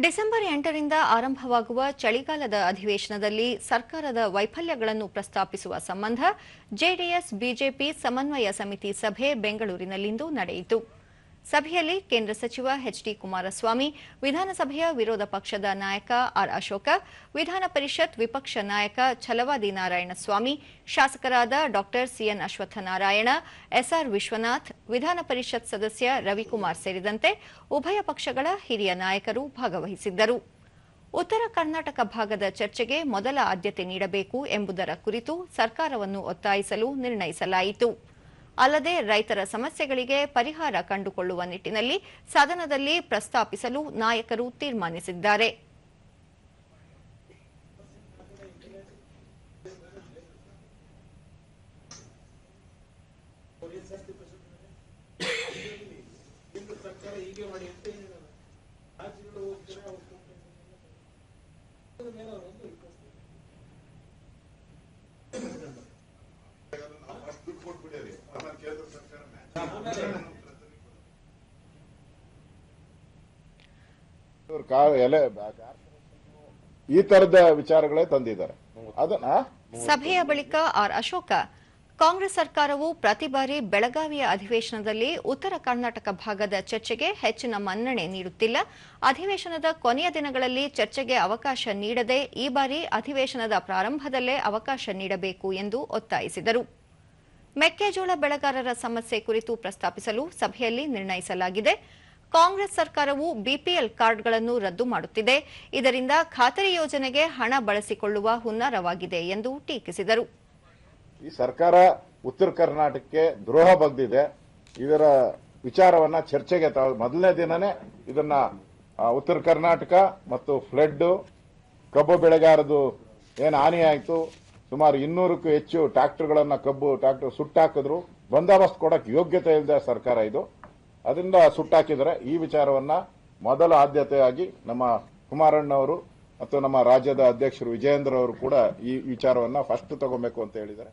December ಎಂಟರಿಂದ ಆರಂಭವಾಗುವ ಚಳಿಗಾಲದ ಅಧಿವೇಶನದಲ್ಲಿ ಸರ್ಕಾರದ ವೈಫಲ್ಯಗಳನ್ನು ಪ್ರಸ್ತಾಪಿಸುವ ಸಂಬಂಧ ಜೆಡಿಎಸ್, ಬಿಜೆಪಿ ಸಮನ್ವಯ ಸಮಿತಿ ಸಭೆ ಬೆಂಗಳೂರಿನಲ್ಲಿಂದು ನಡೆಯಿತು. ಸಭೆಯಲ್ಲಿ ಕೇಂದ್ರ ಸಚಿವ ಎಚ್ಡಿ ಕುಮಾರಸ್ವಾಮಿ, ವಿಧಾನಸಭೆಯ ವಿರೋಧ ಪಕ್ಷದ ನಾಯಕ ಆರ್ ಅಶೋಕ, ವಿಧಾನ ಪರಿಷತ್ ವಿಪಕ್ಷ ನಾಯಕ ಛಲವಾದಿ ನಾರಾಯಣಸ್ವಾಮಿ, ಶಾಸಕರಾದ ಡಾ ಸಿಎನ್ ಅಶ್ವತ್ಥನಾರಾಯಣ, ಎಸ್ಆರ್ ವಿಶ್ವನಾಥ್, ವಿಧಾನ ಪರಿಷತ್ ಸದಸ್ಯ ರವಿಕುಮಾರ್ ಸೇರಿದಂತೆ ಉಭಯ ಪಕ್ಷಗಳ ಹಿರಿಯ ನಾಯಕರು ಭಾಗವಹಿಸಿದ್ದರು. ಉತ್ತರ ಕರ್ನಾಟಕ ಭಾಗದ ಚರ್ಚೆಗೆ ಮೊದಲ ಆದ್ಯತೆ ನೀಡಬೇಕು ಎಂಬುದರ ಕುರಿತು ಸರ್ಕಾರವನ್ನು ಒತ್ತಾಯಿಸಲು ನಿರ್ಣಯಿಸಲಾಯಿತು. ಅಲ್ಲದೆ ರೈತರ ಸಮಸ್ಯೆಗಳಿಗೆ ಪರಿಹಾರ ಕಂಡುಕೊಳ್ಳುವ ನಿಟ್ಟಿನಲ್ಲಿ ಸದನದಲ್ಲಿ ಪ್ರಸ್ತಾಪಿಸಲು ನಾಯಕರು ತೀರ್ಮಾನಿಸಿದ್ದಾರೆ. ಈ ತರದ ವಿಚಾರಗಳೇ ತಂದಿದ್ದಾರೆ. ಸಭೆಯ ಬಳಿಕ ಆರ್ ಅಶೋಕ, ಕಾಂಗ್ರೆಸ್ ಸರ್ಕಾರವು ಪ್ರತಿ ಬಾರಿ ಬೆಳಗಾವಿಯ ಅಧಿವೇಶನದಲ್ಲಿ ಉತ್ತರ ಕರ್ನಾಟಕ ಭಾಗದ ಚರ್ಚೆಗೆ ಹೆಚ್ಚಿನ ಮನ್ನಣೆ ನೀಡುತ್ತಿಲ್ಲ. ಅಧಿವೇಶನದ ಕೊನೆಯ ದಿನಗಳಲ್ಲಿ ಚರ್ಚೆಗೆ ಅವಕಾಶ ನೀಡದೆ ಈ ಬಾರಿ ಅಧಿವೇಶನದ ಪ್ರಾರಂಭದಲ್ಲೇ ಅವಕಾಶ ನೀಡಬೇಕು ಎಂದು ಒತ್ತಾಯಿಸಿದರು. ಮೆಕ್ಕೆಜೋಳ ಬೆಳೆಗಾರರ ಸಮಸ್ಯೆ ಕುರಿತು ಪ್ರಸ್ತಾಪಿಸಲು ಸಭೆಯಲ್ಲಿ ನಿರ್ಣಯಿಸಲಾಗಿದೆ. ಕಾಂಗ್ರೆಸ್ ಸರ್ಕಾರವು ಬಿಪಿಎಲ್ ಕಾರ್ಡ್ಗಳನ್ನು ರದ್ದು ಮಾಡುತ್ತಿದೆ. ಇದರಿಂದ ಖಾತರಿ ಯೋಜನೆಗೆ ಹಣ ಬಳಸಿಕೊಳ್ಳುವ ಹುನ್ನಾರವಾಗಿದೆ ಎಂದು ಟೀಕಿಸಿದರು. ಈ ಸರ್ಕಾರ ಉತ್ತರ ಕರ್ನಾಟಕಕ್ಕೆ ದ್ರೋಹ ಬಗ್ದಿದೆ. ಇದರ ವಿಚಾರವನ್ನ ಚರ್ಚೆಗೆ ಮೊದಲನೇ ದಿನನೇ ಇದನ್ನ ಉತ್ತರ ಕರ್ನಾಟಕ ಮತ್ತು ಫ್ಲಡ್ ಕಬ್ಬು ಬೆಳೆಗಾರದು ಏನು ಹಾನಿಯಾಯಿತು ಸುಮಾರು ಇನ್ನೂರಕ್ಕೂ ಹೆಚ್ಚು ಟ್ರಾಕ್ಟರ್ಗಳನ್ನು ಕಬ್ಬು ಟ್ರಾಕ್ಟರ್ ಸುಟ್ಟಾಕಿದ್ರು. ಬಂದೋಬಸ್ತ್ ಕೊಡಕ್ಕೆ ಯೋಗ್ಯತೆ ಇಲ್ಲದೆ ಸರ್ಕಾರ ಇದು. ಅದರಿಂದ ಸುಟ್ಟಾಕಿದರೆ ಈ ವಿಚಾರವನ್ನ ಮೊದಲ ಆದ್ಯತೆಯಾಗಿ ನಮ್ಮ ಕುಮಾರಣ್ಣವರು ಮತ್ತು ನಮ್ಮ ರಾಜ್ಯದ ಅಧ್ಯಕ್ಷರು ವಿಜಯೇಂದ್ರ ಅವರು ಕೂಡ ಈ ವಿಚಾರವನ್ನ ಫಸ್ಟ್ ತಗೋಬೇಕು ಅಂತ ಹೇಳಿದ್ದಾರೆ.